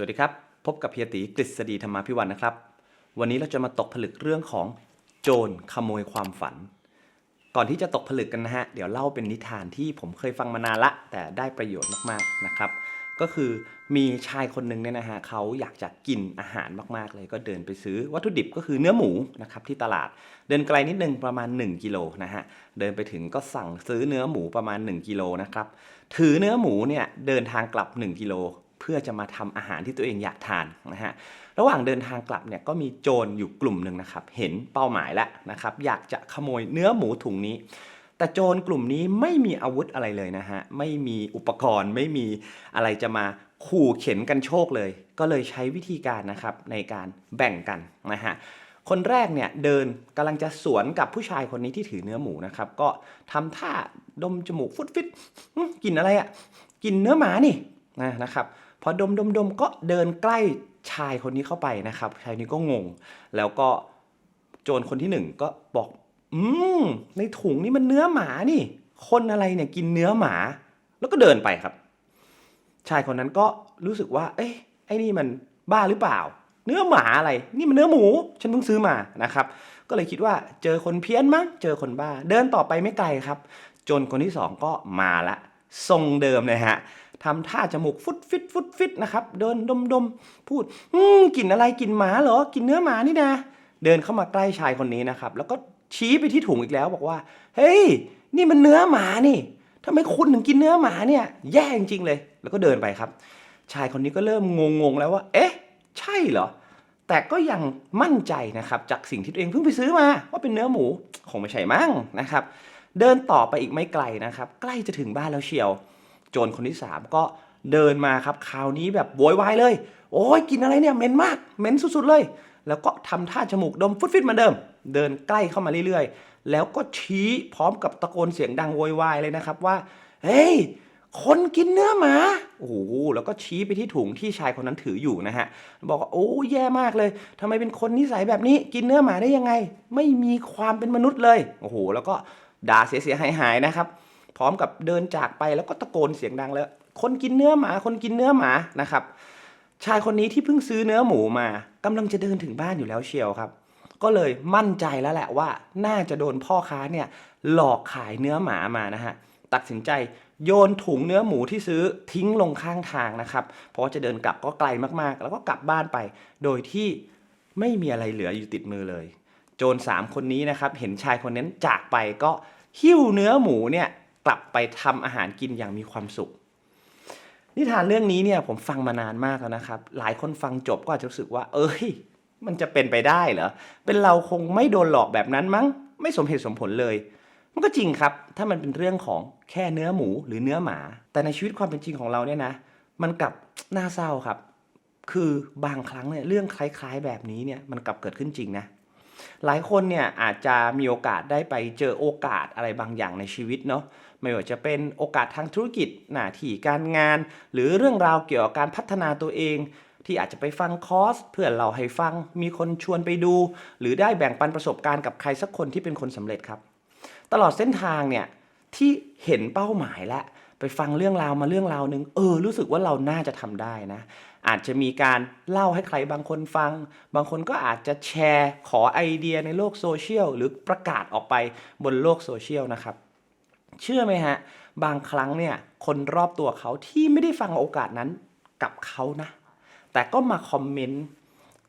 สวัสดีครับ พบกับเฮียตีกฤษฎีธรรมาพิวันนะครับ วันนี้เราจะมาตกผลึกเรื่องของโจรขโมยความฝัน ก่อนที่จะตกผลึกกันนะฮะ เดี๋ยวเล่าเป็นนิทานที่ผมเคยฟังมานานละ แต่ได้ประโยชน์มากๆนะครับ ก็คือมีชายคนหนึ่งเนี่ยนะฮะเขาอยากจะกินอาหารมากๆเลย ก็เดินไปซื้อวัตถุดิบก็คือเนื้อหมูนะครับที่ตลาด เดินไกลนิดนึงประมาณ 1กิโลนะฮะ เดินไปถึงก็สั่งซื้อเนื้อหมูประมาณ 1กิโลนะครับ ถือเนื้อหมูเนี่ยเดินทางกลับ 1กิโล เพื่อจะมาทำอาหารที่ตัวเองอยากทานนะฮะระหว่างเดินทางกลับเนี่ยก็มีโจรอยู่กลุ่มหนึ่งนะครับ เห็นเป้าหมายแล้วนะครับ อยากจะขโมยเนื้อหมูถุงนี้ แต่โจรกลุ่มนี้ไม่มีอาวุธอะไรเลยนะฮะไม่มีอุปกรณ์ไม่มีอะไรจะมาขู่เข็นกันโชคเลย ก็เลยใช้วิธีการนะครับในการแบ่งกันนะฮะคนแรกเนี่ยเดินกำลังจะสวนกับผู้ชายคนนี้ที่ถือเนื้อหมูนะครับ ก็ทำท่าดมจมูกฟุดฟิตกินอะไรอะ่ะกินเนื้อหมานี่นะครับ พอดมดมดมก็เดินใกล้ชายคนนี้เข้าไปนะครับชายนี้ก็งง แล้วก็โจรคนที่หนึ่งก็บอก อืมในถุงนี่มันเนื้อหมานี่ คนอะไรเนี่ยกินเนื้อหมา แล้วก็เดินไปครับ ชายคนนั้นก็รู้สึกว่า เอ้ยไอ้นี่มันบ้าหรือเปล่า เนื้อหมาอะไร นี่มันเนื้อหมู ฉันเพิ่งซื้อมานะครับ ก็เลยคิดว่าเจอคนเพี้ยนมั้งเจอคนบ้า เดินต่อไปไม่ไกลครับ จนคนที่สองก็มาละทรงเดิมเลยฮะ ทำท่าจมูกฟุดฟิตฟุดฟิตนะครับ เดินดมดมพูดอืมกลิ่นอะไรกลิ่นหมาเหรอกลิ่นเนื้อหมานี่นะเดินเข้ามาใกล้ชายคนนี้นะครับ แล้วก็ชี้ไปที่ถุงอีกแล้วบอกว่า เฮ้ย นี่มันเนื้อหมานี่ทำไมคุณถึงกินเนื้อหมาเนี่ย แย่จริงๆเลย แล้วก็เดินไปครับ ชายคนนี้ก็เริ่มงงๆแล้วว่า เอ๊ะ ใช่เหรอ แต่ก็ยังมั่นใจนะครับจากสิ่งที่ตัวเองเพิ่งไปซื้อมา ว่าเป็นเนื้อหมูคงไม่ใช่มั้งนะครับ เดินต่อไปอีกไม่ไกลนะครับ ใกล้จะถึงบ้านแล้วเชียว โจรคนที่ 3 ก็เดินมาครับคราวนี้แบบโวยวายเลย โอ้ยกินอะไรเนี่ยเหม็นมากเหม็นสุดๆเลย แล้วก็ทำท่าจมูกดมฟุดฟิตเหมาเดิม เดินใกล้เข้ามาเรื่อยๆ แล้วก็ชี้พร้อมกับตะโกนเสียงดังโวยวายเลยนะครับว่า เฮ้ยคนกินเนื้อหมา โอ้โห แล้วก็ชี้ไปที่ถุงที่ชายคนนั้นถืออยู่นะฮะ บอกว่าโอ้แย่มากเลยทำไมเป็นคนนิสัยแบบนี้ กินเนื้อหมาได้ยังไง ไม่มีความเป็นมนุษย์เลย โอ้โห แล้วก็ด่าเสียหายหายๆนะครับ พร้อมกับเดินจากไปแล้วก็ตะโกนเสียงดังแล้ว คนกินเนื้อหมา คนกินเนื้อหมานะครับ ชายคนนี้ที่เพิ่งซื้อเนื้อหมูมากำลังจะเดินถึงบ้านอยู่แล้วเชียวครับ ก็เลยมั่นใจแล้วแหละว่าน่าจะโดนพ่อค้าเนี่ยหลอกขายเนื้อหมามานะฮะตัดสินใจโยนถุงเนื้อหมูที่ซื้อทิ้งลงข้างทางนะครับ เพราะว่าจะเดินกลับก็ไกลมากๆ แล้วก็กลับบ้านไป โดยที่ไม่มีอะไรเหลืออยู่ติดมือเลย โจรสามคนนี้นะครับ เห็นชายคนนั้นจากไปก็หิ้วเนื้อหมูเนี่ย กลับไปทำอาหารกินอย่างมีความสุข นิทานเรื่องนี้เนี่ยผมฟังมานานมากแล้วนะครับ หลายคนฟังจบก็อาจจะรู้สึกว่า เอ้ย มันจะเป็นไปได้เหรอ เป็นเราคงไม่โดนหลอกแบบนั้นมั้ง ไม่สมเหตุสมผลเลย มันก็จริงครับ ถ้ามันเป็นเรื่องของแค่เนื้อหมูหรือเนื้อหมา แต่ในชีวิตความเป็นจริงของเราเนี่ยนะ มันกลับน่าเศร้าครับ คือบางครั้งเนี่ยเรื่องคล้ายๆ แบบนี้เนี่ยมันกลับเกิดขึ้นจริงนะหลายคนเนี่ยอาจจะมีโอกาสได้ไปเจอโอกาสอะไรบางอย่างในชีวิตเนาะ ไม่ว่าจะเป็นโอกาสทางธุรกิจหน้าที่การงาน หรือเรื่องราวเกี่ยวกับการพัฒนาตัวเอง ที่อาจจะไปฟังคอร์สเพื่อนเราให้ฟังมีคนชวนไปดู หรือได้แบ่งปันประสบการณ์กับใครสักคนที่เป็นคนสำเร็จครับ ตลอดเส้นทางเนี่ยที่เห็นเป้าหมายแล้วไปฟังเรื่องราวมาเรื่องราวหนึ่งเออ รู้สึกว่าเราน่าจะทำได้นะ อาจจะมีการเล่าให้ใครบางคนฟัง บางคนก็อาจจะแชร์ขอไอเดียในโลกโซเชียลหรือประกาศออกไปบนโลกโซเชียลนะครับ เชื่อไหมฮะ บางครั้งเนี่ยคนรอบตัวเขาที่ไม่ได้ฟังโอกาสนั้นกับเขานะ แต่ก็มาคอมเมนต์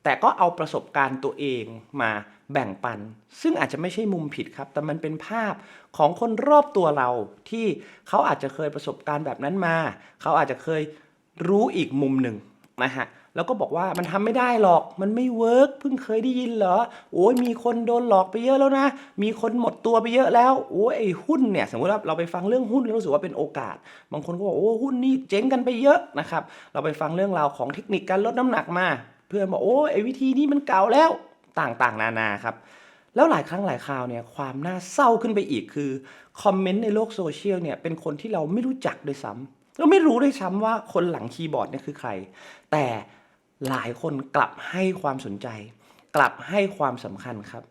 แต่ก็เอาประสบการณ์ตัวเองมาแบ่งปัน ซึ่งอาจจะไม่ใช่มุมผิดครับ แต่มันเป็นภาพของคนรอบตัวเราที่เขาอาจจะเคยประสบการณ์แบบนั้นมา เขาอาจจะเคยรู้อีกมุมหนึ่งนะฮะ แล้วก็บอกว่ามันทำไม่ได้หรอก มันไม่เวิร์กเพิ่งเคยได้ยินเหรอ โอ้ยมีคนโดนหลอกไปเยอะแล้วนะ มีคนหมดตัวไปเยอะแล้ว โอ้ยไอ้หุ้นเนี่ย สมมติว่าเราไปฟังเรื่องหุ้นแล้วรู้สึกว่าเป็นโอกาส บางคนก็บอกโอ้หุ้นนี่เจ๊งกันไปเยอะนะครับ เราไปฟังเรื่องราวของเทคนิคการลดน้ำหนักมา เพื่อนบอกโอ้ไอ้วิธีนี้มันเก่าแล้ว ต่างๆ นานาครับ แล้วหลายครั้งหลายคราวเนี่ยความน่าเศร้าขึ้นไปอีกคือคอมเมนต์ในโลกโซเชียลเนี่ยเป็นคนที่เราไม่รู้จักด้วยซ้ำเราไม่รู้ด้วยซ้ำว่าคนหลังคีย์บอร์ดเนี่ยคือใคร แต่ หลายคนกลับให้ความสนใจ กลับให้ความสำคัญครับ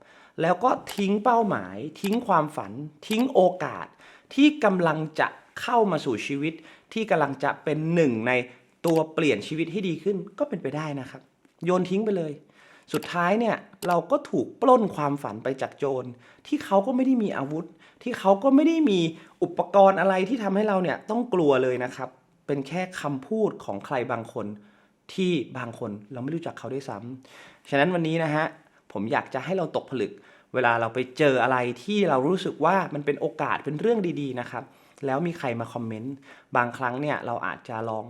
แล้วก็ทิ้งเป้าหมาย ทิ้งความฝัน ทิ้งโอกาส ที่กำลังจะเข้ามาสู่ชีวิต ที่กำลังจะเป็นหนึ่งในตัวเปลี่ยนชีวิตให้ดีขึ้นก็เป็นไปได้นะครับ โยนทิ้งไปเลย สุดท้ายเนี่ยเราก็ถูกปล้นความฝันไปจากโจร ที่เขาก็ไม่ได้มีอาวุธ ที่เขาก็ไม่ได้มีอุปกรณ์อะไรที่ทำให้เราเนี่ยต้องกลัวเลยนะครับ เป็นแค่คำพูดของใครบางคน ที่บางคนเราไม่รู้จักเขาด้วยซ้ำฉะนั้นวันนี้นะฮะผมอยากจะให้เราตกผลึก เวลาเราไปเจออะไรที่เรารู้สึกว่ามันเป็นโอกาสเป็นเรื่องดีๆนะครับ แล้วมีใครมาคอมเมนต์บางครั้งเนี่ยเราอาจจะลอง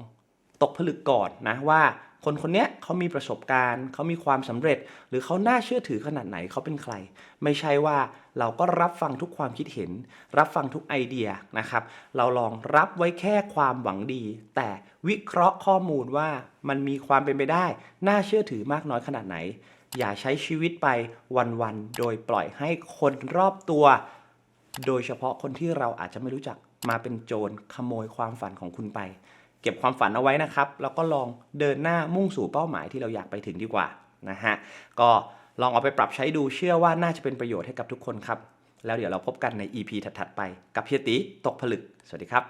ตกผลึกก่อนนะว่า คนคนเนี้ยเขามีประสบการณ์ เขามีความสำเร็จ หรือเขาน่าเชื่อถือขนาดไหนเขาเป็นใคร ไม่ใช่ว่าเราก็รับฟังทุกความคิดเห็น รับฟังทุกไอเดียนะครับ เราลองรับไว้แค่ความหวังดี แต่วิเคราะห์ข้อมูลว่ามันมีความเป็นไปได้ น่าเชื่อถือมากน้อยขนาดไหน อย่าใช้ชีวิตไปวันๆโดยปล่อยให้คนรอบตัว โดยเฉพาะคนที่เราอาจจะไม่รู้จักมาเป็นโจรขโมยความฝันของคุณไป เก็บความฝันเอาไว้นะครับ แล้วก็ลองเดินหน้ามุ่งสู่เป้าหมายที่เราอยากไปถึงดีกว่านะฮะก็ลองเอาไปปรับใช้ดูเชื่อว่าน่าจะเป็นประโยชน์ให้กับทุกคนครับ แล้วเดี๋ยวเราพบกันใน EP ถัดๆไป กับเฮียตีตกผลึก สวัสดีครับ